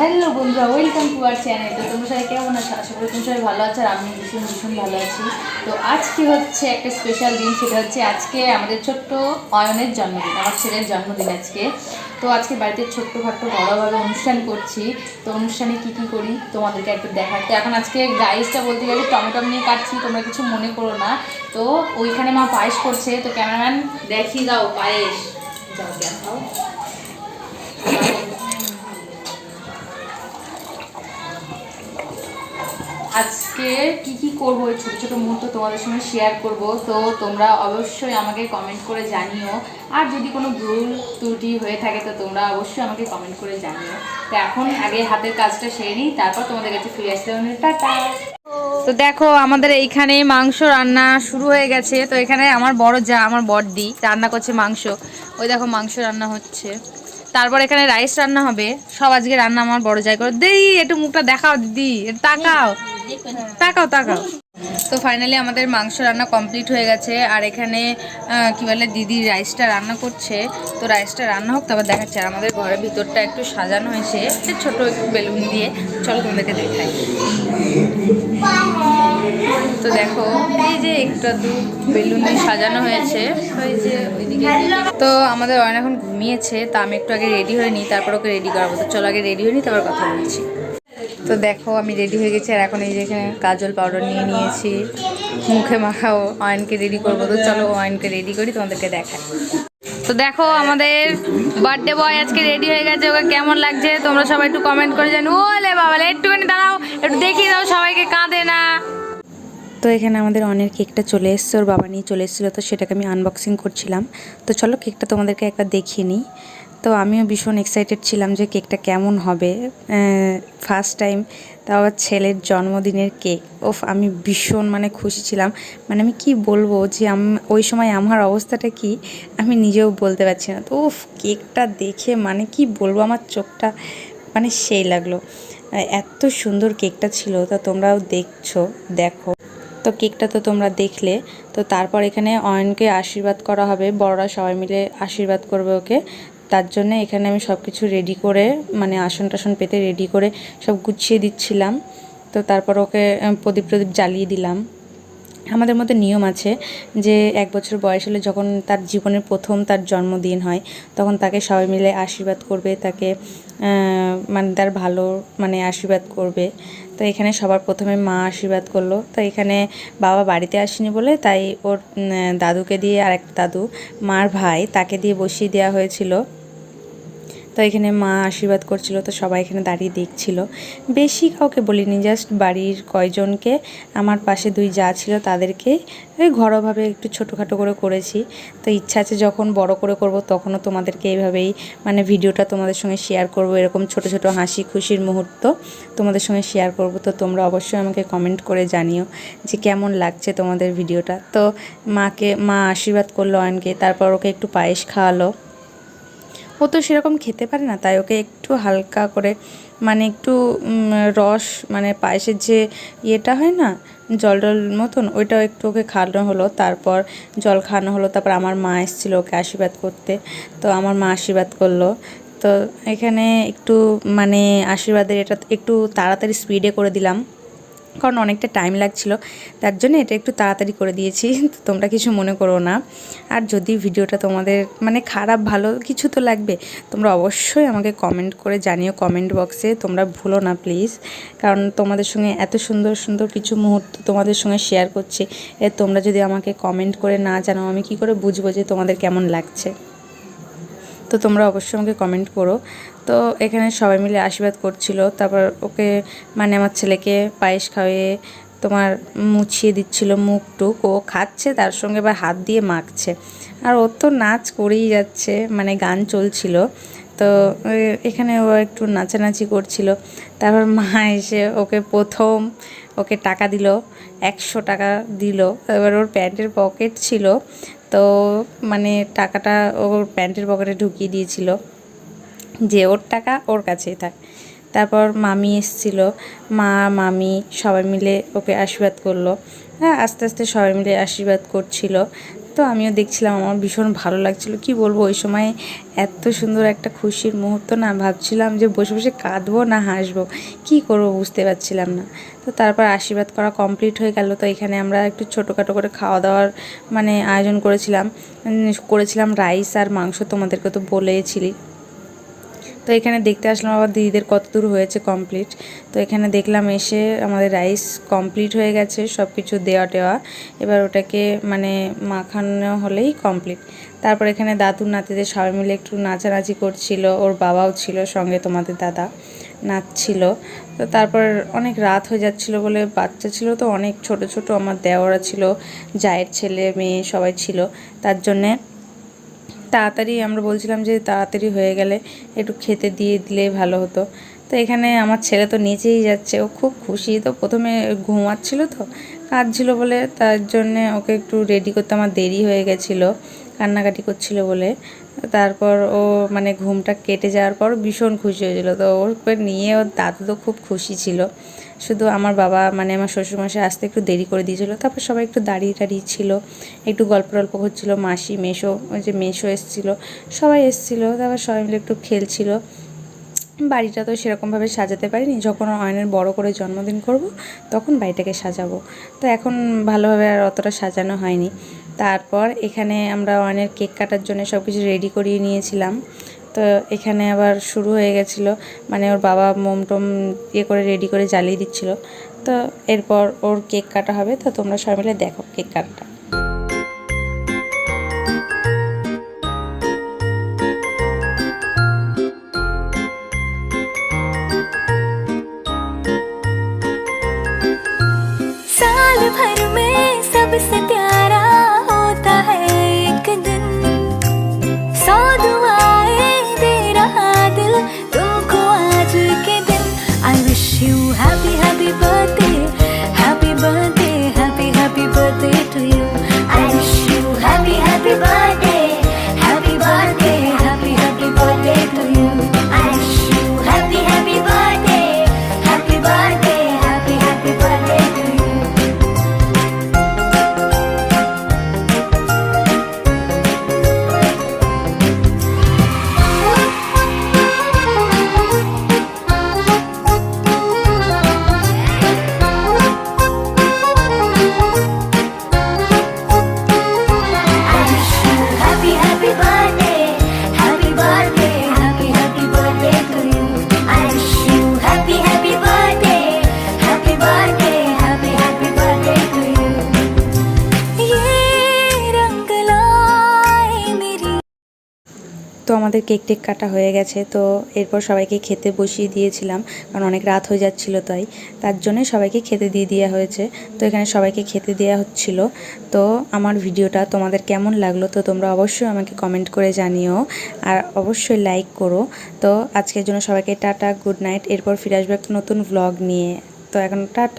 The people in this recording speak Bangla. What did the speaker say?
হ্যালো বন্ধুরা ওয়েলকাম টু আর চ্যানেল তো তোমরা সবাই কেমন আছো? আশা করি তুমি সবাই ভালো আছো আর আমি ভীষণ ভীষণ ভালো আছি। তো আজকে হচ্ছে একটা স্পেশাল দিন, সেটা হচ্ছে আজকে আমাদের ছোট্ট অয়নের জন্মদিন, আমার ছেলের জন্মদিন আজকে। তো আজকে বাড়িতে ছোট্ট ছোট্টখাট্টো বড়োভাবে অনুষ্ঠান করছি। তো অনুষ্ঠানে কি কি করি তোমাদেরকে একটু দেখাই। তো এখন আজকে গাইসটা বলতে গেলে টমেটম নিয়ে কাটছি, তোমরা কিছু মনে করো না। তো ওইখানে মা পায়েস করছে। তো ক্যামেরাম্যান দেখিয়ে দাও পায়েস। যাও, দেখাও। আজকে কি কি করব ওই ছোটো ছোটো মুহূর্ত তোমাদের সঙ্গে শেয়ার করব? তো তোমরা অবশ্যই আমাকে কমেন্ট করে জানিও। আর যদি কোনো ভুল ত্রুটি হয়ে থাকে, তো তোমরা অবশ্যই আমাকে কমেন্ট করে জানিও। তো এখন আগে হাতের কাজটা সেরে নিই, তারপর তোমাদের কাছে ফিরে আসতে হবে। টাটা! তো দেখো, আমাদের এইখানে মাংস রান্না শুরু হয়ে গেছে। তো এখানে আমার বড় যা, আমার বড়দি রান্না করছে মাংস। ওই দেখো মাংস রান্না হচ্ছে। তারপর এখানে রাইস রান্না হবে। সব আজকে রান্না আমার বড় যাই করে দিই, একটু মুখটা দেখাও দিদি তাকাও। তাকাও তাকাও। তো ফাইনালি আমাদের মাংস রান্না কমপ্লিট হয়ে গেছে। আর এখানে কি বলে, দিদি রাইসটা রান্না করছে। তো রাইসটা রান্না হোক, তারপর দেখাচ্ছে। আর আমাদের ঘরের ভিতরটা একটু সাজানো হয়েছে ছোট একটু বেলুন দিয়ে। চলো তোমাদেরকে দেখাই। তো দেখো, এই যে একটু দু বেলুন দিয়ে সাজানো হয়েছে। তো আমাদের অয়ন এখন ঘুমিয়েছে, তা আমি একটু আগে রেডি হয়ে নিই, তারপর ওকে রেডি করাবো। তো চলো আগে রেডি হয়ে নিই, তারপর কথা বলছি। তো দেখো, আমি রেডি হয়ে গেছি, আর এখন এই যে এখানে কাজল পাউডার নিয়ে নিয়েছি। মুখে মাখাও, অয়েনকে রেডি করব। তো চলো, অয়েনকে রেডি করি, তোমাদেরকে দেখাই। তো দেখো, আমাদের বার্থডে বয় আজকে রেডি হয়ে গেছে। ওকে কেমন লাগছে? তোমরা সবাই একটু কমেন্ট করে জানো ওলে বাবা একটুখানি দাঁড়াও, একটু দেখিয়ে দাও, সবাইকে কাঁদে না। তো এখানে আমাদের অনেক কেকটা চলে এসছে, ওর বাবা নিয়ে চলে এসেছিল, তো সেটাকে আমি আনবক্সিং করছিলাম। তো চলো, কেকটা তোমাদেরকে একবার দেখিয়ে নিই। তো আমিও ভীষণ এক্সাইটেড ছিলাম যে কেকটা কেমন হবে ফার্স্ট টাইম তাও আবার ছেলের জন্মদিনের কেক। ওফ, আমি ভীষণ মানে খুশি ছিলাম। মানে আমি কি বলব যে ওই সময় আমার অবস্থাটা কি, আমি নিজেও বলতে পারছি না। তো ওফ, কেকটা দেখে মানে কি বলব, আমার চোখটা মানে সেই লাগল। এত সুন্দর কেকটা ছিল, তা তোমরাও দেখছ, দেখো। তো কেকটা তো তোমরা দেখলে, তো তারপর এখানে অয়নকে আশীর্বাদ করা হবে, বড়রা সবাই মিলে আশীর্বাদ করবে ওকে। তার জন্য এখানে আমি সব কিছু রেডি করে মানে আসন টাসন পেতে রেডি করে সব গুছিয়ে দিচ্ছিলাম। তো তারপর ওকে প্রদীপ প্রদীপ জ্বালিয়ে দিলাম। আমাদের মধ্যে নিয়ম আছে যে এক বছর বয়স হলে যখন তার জীবনের প্রথম তার জন্মদিন হয়, তখন তাকে সবাই মিলে আশীর্বাদ করবে, তাকে মানে তার ভালো মানে আশীর্বাদ করবে। তো এখানে সবার প্রথমে মা আশীর্বাদ করল। তো এখানে বাবা বাড়িতে আসেনি বলে তাই ওর দাদুকে দিয়ে আর একটা দাদু, মার ভাই, তাকে দিয়ে বসিয়ে দেওয়া হয়েছিল। তো এখানে মা আশীর্বাদ করছিল, তো সবাই এখানে দাঁড়িয়ে দেখছিল। বেশি কাউকে বলিনি জাস্ট বাড়ির কয়জনকে। আমার পাশে দুই যা ছিল তাদেরকে ওই ঘরোয়াভাবে একটু ছোটোখাটো করে করেছি। তো ইচ্ছা আছে যখন বড় করে করব তখনও তোমাদেরকে এইভাবেই মানে ভিডিওটা তোমাদের সঙ্গে শেয়ার করব, এরকম ছোট ছোট হাসি খুশির মুহূর্ত তোমাদের সঙ্গে শেয়ার করব। তো তোমরা অবশ্যই আমাকে কমেন্ট করে জানিও যে কেমন লাগছে তোমাদের ভিডিওটা। তো মাকে, মা আশীর্বাদ করল অয়নকে, তারপর ওকে একটু পায়েস খাওয়ালো। ও তো সেরকম খেতে পারে না, তাই ওকে একটু হালকা করে মানে একটু রস মানে পায়েসের যে ইয়েটা হয় না, জল জল মতন, ওইটাও একটু ওকে খাওয়ানো হলো। তারপর জল খাওয়ানো হলো, তারপর আমার মা এসেছিল ওকে আশীর্বাদ করতে। তো আমার মা আশীর্বাদ করল। তো এখানে একটু মানে আশীর্বাদের এটা একটু তাড়াতাড়ি স্পিডে করে দিলাম। কারণ অনেকটা টাইম লাগছিল। তার জন্য এটা একটু তাড়াতাড়ি করে দিয়েছি। তো তোমরা কিছু মনে করো না। আর যদি ভিডিওটা তোমাদের মানে খারাপ, ভালো কিছু তো লাগবে, তোমরা অবশ্যই আমাকে কমেন্ট করে জানিও কমেন্ট বক্সে তোমরা ভুলো না প্লিজ কারণ তোমাদের সঙ্গে এত সুন্দর সুন্দর কিছু মুহূর্ত তোমাদের সঙ্গে শেয়ার করছি। এ তোমরা যদি আমাকে কমেন্ট করে না জানাও, আমি কি করে বুঝব যে তোমাদের কেমন লাগছে? তো তোমরা অবশ্যই আমাকে কমেন্ট করো। তো এখানে সবাই মিলে আশীর্বাদ করছিল। তারপর ওকে মানে আমার ছেলেকে পায়েস খাওয়িয়ে তোমার মুছিয়ে দিচ্ছিল মুখটুক। ও খাচ্ছে, তার সঙ্গে আবার হাত দিয়ে মাখছে। আর ও তো নাচ করেই যাচ্ছে মানে গান চলছিল। তো এখানে ও একটু নাচানাচি করছিল। তারপর মা এসে ওকে প্রথম ওকে টাকা দিল, একশো টাকা দিল। এবার ওর প্যান্টের পকেট ছিল। তো মানে টাকাটা ওর প্যান্টের পকেটে ঢুকিয়ে দিয়েছিল যে ওর টাকা ওর কাছেই থাক। তারপর মামি এসছিল, মা, মামি সবাই মিলে ওকে আশীর্বাদ করল। হ্যাঁ আস্তে আস্তে সবাই মিলে আশীর্বাদ করছিল। তো আমিও দেখছিলাম, আমার ভীষণ ভালো লাগছিল। কি বলব, ওই সময় এত সুন্দর একটা খুশির মুহূর্ত না, ভাবছিলাম যে বসে বসে কাঁদবো না হাসবো। কি করব বুঝতে পারছিলাম না। তো তারপর আশীর্বাদ করা কমপ্লিট হয়ে গেল। তো এখানে আমরা একটু ছোটোখাটো করে খাওয়া দাওয়ার মানে আয়োজন করেছিলাম। করেছিলাম রাইস আর মাংস তোমাদেরকে তো বলেইছিলি। তো এখানে দেখতে আসলাম আবার দিদিদের কত দূর হয়েছে কমপ্লিট তো এখানে দেখলাম এসে আমাদের রাইস কমপ্লিট হয়ে গেছে সব কিছু দেওয়া টেওয়া। এবার ওটাকে মানে মাখানো হলেই কমপ্লিট তারপর এখানে দাদুর নাতিদের সবাই মিলে একটু নাচানাচি করছিল, ওর বাবাও ছিল সঙ্গে তোমাদের দাদা নাচছিল। তো তারপর অনেক রাত হয়ে যাচ্ছিল বলে বাচ্চা ছিল তো, অনেক ছোট ছোট আমার দেওয়ারা ছিল, জায়ের ছেলে, মেয়ে সবাই ছিল। তার জন্যে তাড়াতাড়ি আমরা বলছিলাম যে তাড়াতাড়ি হয়ে গেলে একটু খেতে দিয়ে দিলে ভালো হতো। তো এখানে আমার ছেলে তো নিচেই যাচ্ছে, ও খুব খুশি। তো প্রথমে ঘুমাচ্ছিল তো, কাঁদছিল বলে, তার জন্যে ওকে একটু রেডি করতে আমার দেরি হয়ে গেছিল, কান্নাকাটি করছিল বলে। তারপর ও মানে ঘুমটা কেটে যাওয়ার পর ভীষণ খুশি হয়েছিল। তো ওকে নিয়ে ওর দাদু তো খুব খুশি ছিল। শুধু আমার বাবা মানে আমার শ্বশুরমশাই আসতে একটু দেরি করে দিয়েছিল। তারপর সবাই একটু দাঁড়িয়ে টাড়িয়ে ছিল, একটু গল্প টল্প হচ্ছিল, মাসি মেশো ওই যে মেশো এসছিল, সবাই এসছিল, তারপর সবাই মিলে একটু খেলছিল। বাড়িটা তো সেরকমভাবে সাজাতে পারিনি, যখন অয়নের বড় করে জন্মদিন করব, তখন বাড়িটাকে সাজাবো। তো এখন ভালোভাবে আর অতটা সাজানো হয়নি। তারপর এখানে আমরা অয়নের কেক কাটার জন্য সব কিছু রেডি করিয়ে নিয়েছিলাম। তো এখানে আবার শুরু হয়ে গেছিল। মানে ওর বাবা মোম টোম ইয়ে করে রেডি করে জ্বালিয়ে দিচ্ছিল। তো এরপর ওর কেক কাটা হবে। তো তোমরা সবাই মিলে দেখো কেক কাটাটা। আমাদের কেক টেক কাটা হয়ে গেছে, তো এরপর সবাইকে খেতে বসিয়ে দিয়েছিলাম, কারণ অনেক রাত হয়ে যাচ্ছিল তাই। তার জন্য সবাইকে খেতে দিয়ে দেওয়া হয়েছে, তো এখানে সবাইকে খেতে দেওয়া হচ্ছিল। তো আমার ভিডিওটা তোমাদের কেমন লাগল তো তোমরা অবশ্যই আমাকে কমেন্ট করে জানিও, আর অবশ্যই লাইক করো। তো আজকের জন্য সবাইকে টাটা গুড নাইট এরপর ফিরে আসবে একটা নতুন ভ্লগ নিয়ে। তো এখন টাটা।